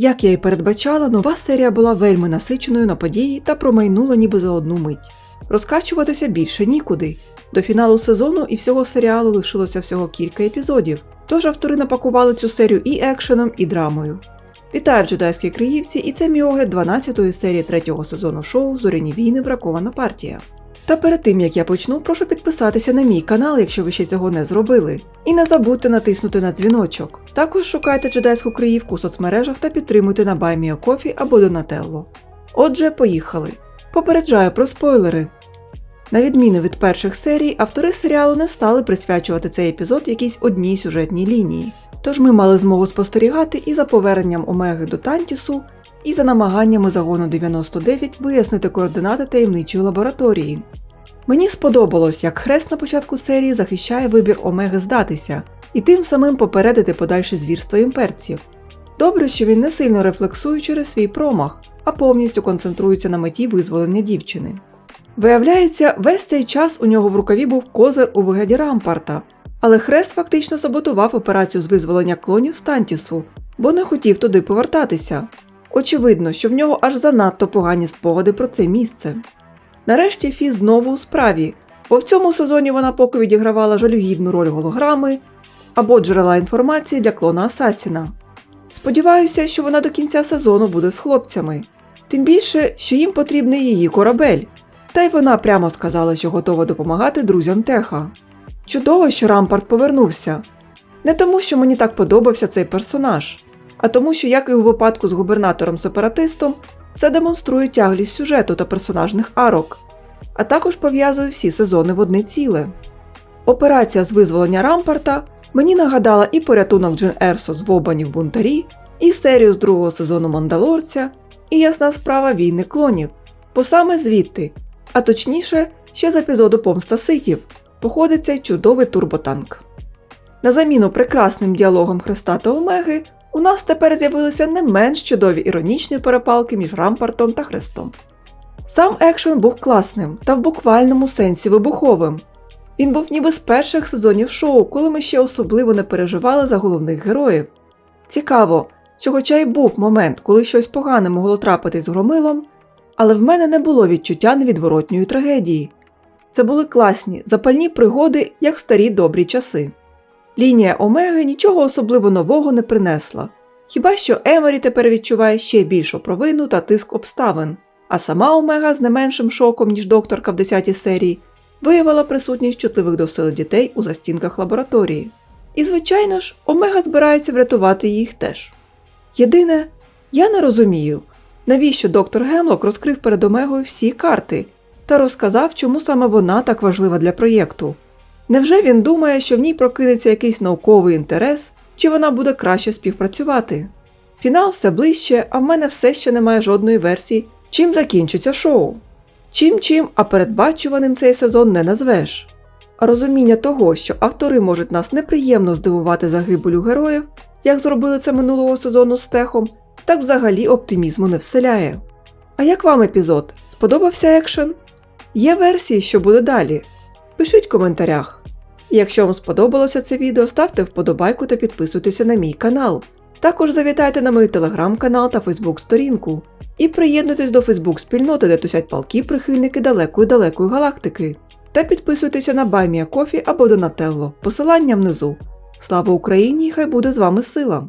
Як я і передбачала, нова серія була вельми насиченою на події та промайнула ніби за одну мить. Розкачуватися більше нікуди. До фіналу сезону і всього серіалу лишилося всього кілька епізодів, тож автори напакували цю серію і екшеном, і драмою. Вітаю в джедайській Криївці, і це мій огляд 12-ї серії третього сезону шоу Зоряні війни бракована партія. Та перед тим як я почну, прошу підписатися на мій канал, якщо ви ще цього не зробили. І не забудьте натиснути на дзвіночок. Також шукайте джедайську Криївку у соцмережах та підтримуйте на BuyMeACoffee або Donatello. Отже, поїхали. Попереджаю про спойлери. На відміну від перших серій, автори серіалу не стали присвячувати цей епізод якійсь одній сюжетній лінії. Тож ми мали змогу спостерігати і за поверненням Омеги до Тантісу, і за намаганнями загону 99 вияснити координати таємничої лабораторії. Мені сподобалось, як хрест на початку серії захищає вибір Омеги здатися і тим самим попередити подальше звірства імперців. Добре, що він не сильно рефлексує через свій промах, а повністю концентрується на меті визволення дівчини. Виявляється, весь цей час у нього в рукаві був козир у вигляді рампарта, але Хрест фактично саботував операцію з визволення клонів з Тантісу, бо не хотів туди повертатися. Очевидно, що в нього аж занадто погані спогади про це місце. Нарешті Фі знову у справі, бо в цьому сезоні вона поки відігравала жалюгідну роль голограми або джерела інформації для клона Асасіна. Сподіваюся, що вона до кінця сезону буде з хлопцями, тим більше, що їм потрібний її корабель, та й вона прямо сказала, що готова допомагати друзям Теха. Чудово, що Рампарт повернувся. Не тому, що мені так подобався цей персонаж, а тому, що, як і у випадку з губернатором-сепаратистом, це демонструє тяглість сюжету та персонажних арок, а також пов'язує всі сезони в одне ціле. Операція з визволення Рампарта мені нагадала і порятунок Джин Ерсо з Вобанів бунтарі, і серію з другого сезону Мандалорця, і ясна справа війни клонів, бо саме звідти, а точніше, ще з епізоду Помста Ситів, походить цей чудовий турботанк. На заміну прекрасним діалогом Христа та Омеги у нас тепер з'явилися не менш чудові іронічні перепалки між Рампартом та Христом. Сам екшен був класним та в буквальному сенсі вибуховим. Він був ніби з перших сезонів шоу, коли ми ще особливо не переживали за головних героїв. Цікаво, що, хоча й був момент, коли щось погане могло трапитись з громилом, але в мене не було відчуття невідворотньої трагедії. Це були класні, запальні пригоди, як в старі добрі часи. Лінія Омеги нічого особливо нового не принесла, хіба що Еморі тепер відчуває ще більшу провину та тиск обставин, а сама Омега з не меншим шоком, ніж докторка в 10 серії, виявила присутність чутливих до сили дітей у застінках лабораторії. І, звичайно ж, Омега збирається врятувати їх теж. Єдине, я не розумію, навіщо доктор Гемлок розкрив перед Омегою всі карти та розказав, чому саме вона так важлива для проєкту. Невже він думає, що в ній прокинеться якийсь науковий інтерес, чи вона буде краще співпрацювати? Фінал все ближче, а в мене все ще немає жодної версії, чим закінчиться шоу. Чим чим, а передбачуваним цей сезон не назвеш. А розуміння того, що автори можуть нас неприємно здивувати загибелю героїв, як зробили це минулого сезону з техом, так взагалі оптимізму не вселяє. А як вам епізод? Сподобався екшен? Є версії, що буде далі? Пишіть в коментарях. Якщо вам сподобалося це відео, ставте вподобайку та підписуйтеся на мій канал. Також завітайте на мою телеграм-канал та фейсбук-сторінку. І приєднуйтесь до фейсбук-спільноти, де тусять палки прихильники далекої-далекої галактики. Та підписуйтеся на BuyMeACoffee або Донателло, посилання внизу. Слава Україні! Хай буде з вами сила!